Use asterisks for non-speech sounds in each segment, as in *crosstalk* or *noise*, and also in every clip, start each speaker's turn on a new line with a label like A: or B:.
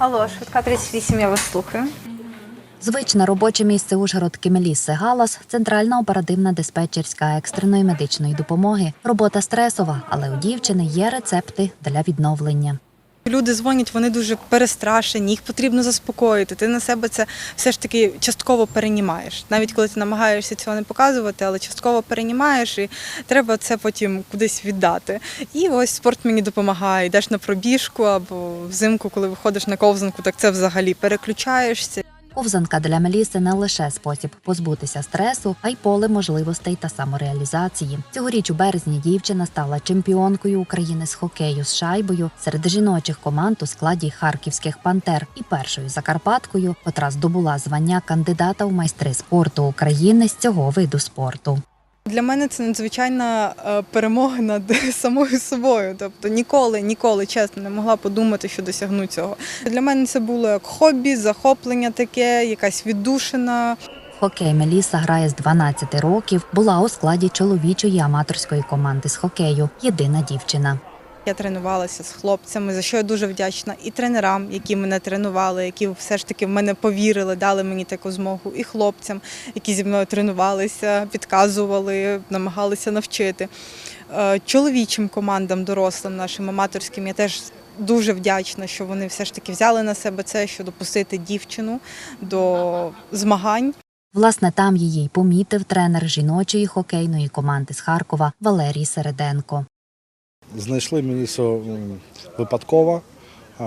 A: Алло, швидка 38, я вас слухаю.
B: Звичне робоче місце Ужгородки Мелісси Галас центральна оперативна диспетчерська екстреної медичної допомоги. Робота стресова, але у дівчини є рецепти для відновлення.
C: Люди дзвонять, вони дуже перестрашені, їх потрібно заспокоїти. Ти на себе це все ж таки частково перенімаєш. Навіть коли ти намагаєшся цього не показувати, але частково перенімаєш і треба це потім кудись віддати. І ось спорт мені допомагає. Йдеш на пробіжку або взимку, коли виходиш на ковзанку, так це взагалі переключаєшся.
B: Ковзанка для Меліси не лише спосіб позбутися стресу, а й поле можливостей та самореалізації. Цьогоріч у березні дівчина стала чемпіонкою України з хокею з шайбою серед жіночих команд у складі харківських пантер і першою закарпаткою, котра здобула звання кандидата у майстри спорту України з цього виду спорту.
C: Для мене це надзвичайна е, перемога над *laughs* самою собою. Тобто ніколи, ніколи, чесно, не могла подумати, що досягну цього. Для мене це було як хобі, захоплення таке, якась віддушина.
B: Хокей Меліса грає з 12 років, була у складі чоловічої аматорської команди з хокею. Єдина дівчина.
C: Я тренувалася з хлопцями, за що я дуже вдячна і тренерам, які мене тренували, які все ж таки в мене повірили, дали мені таку змогу, і хлопцям, які зі мною тренувалися, підказували, намагалися навчити. Е, Чоловічим командам, дорослим нашим аматорським, я теж дуже вдячна, що вони все ж таки взяли на себе це, що допустити дівчину до змагань.
B: Власне, там її й помітив тренер жіночої хокейної команди з Харкова Валерій Середенко.
D: Знайшли Мелісу випадково,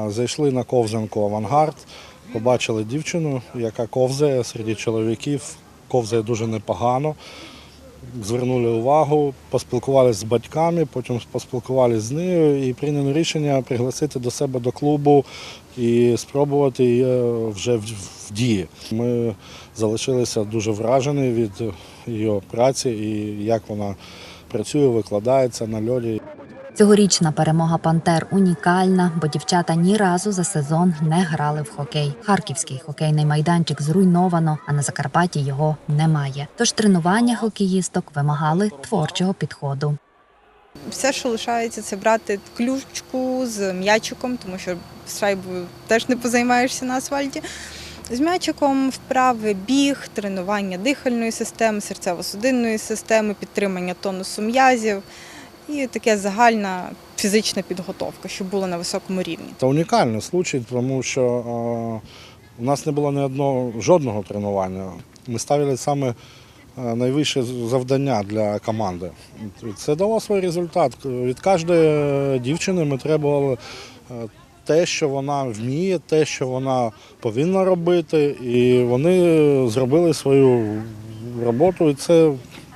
D: зайшли на ковзанку авангард, побачили дівчину, яка ковзає серед чоловіків, ковзає дуже непогано. Звернули увагу, поспілкувалися з батьками, потім поспілкувалися з нею і прийняли рішення пригласити до себе до клубу і спробувати її вже в в дії. Ми залишилися дуже вражені від її праці і як вона працює, викладається на льоді.
B: Цьогорічна перемога Пантер унікальна, бо дівчата ні разу за сезон не грали в хокей. Харківський хокейний майданчик зруйновано, а на Закарпатті його немає. Тож тренування хокеїсток вимагали творчого підходу.
C: Все, що лишається, це брати ключку з м'ячиком, тому що шайбою теж не позаймаєшся на асфальті. З м'ячиком вправи, біг, тренування дихальної системи, серцево-судинної системи, підтримання тонусу м'язів і таке загальна фізична підготовка, щоб було на високому рівні.
D: Це унікальний случай, тому що е, у нас не було ні одного жодного тренування. Ми ставили саме е, найвище завдання для команди. Це дало свій результат. Від кожної дівчини ми требували е, те, що вона вміє, те, що вона повинна робити, і вони зробили свою роботу, і це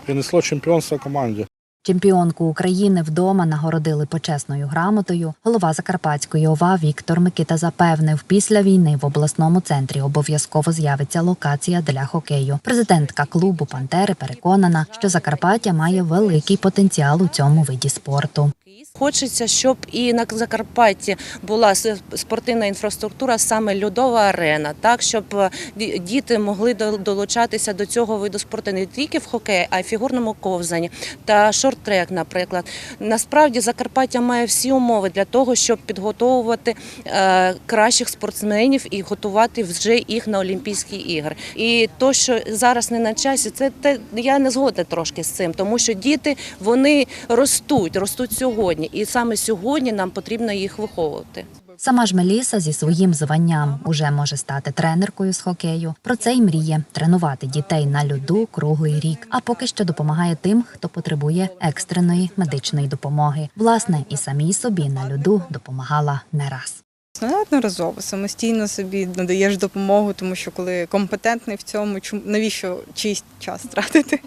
D: принесло чемпіонство команді.
B: Чемпіонку України вдома нагородили почесною грамотою. Голова Закарпатської ОВА Віктор Микита запевнив, після війни в обласному центрі обов'язково з'явиться локація для хокею. Президентка клубу Пантери переконана, що Закарпаття має великий потенціал у цьому виді спорту.
E: Хочеться, щоб і на Закарпатті була спортивна інфраструктура, саме льодова арена, так щоб е, діти могли до- долучатися до цього виду спорту не тільки в хокеї, а й в фігурному ковзанні та шорт-трек, наприклад. Насправді Закарпаття має всі умови для того, щоб підготовувати е, кращих спортсменів і готувати вже їх на Олімпійські ігри. І то, що зараз не на часі, це те я не згодна трошки з цим, тому що діти вони ростуть, ростуть сьогодні, і саме сьогодні нам потрібно їх виховувати.
B: Сама ж Меліса зі своїм званням уже може стати тренеркою з хокею. Про це й мріє тренувати дітей на льоду круглий рік. А поки що допомагає тим, хто потребує екстреної медичної допомоги. Власне, і самій собі на льоду допомагала не раз.
C: Неодноразово самостійно собі надаєш допомогу, тому що коли компетентний в цьому, чому навіщо чийсь час *laughs* тратити?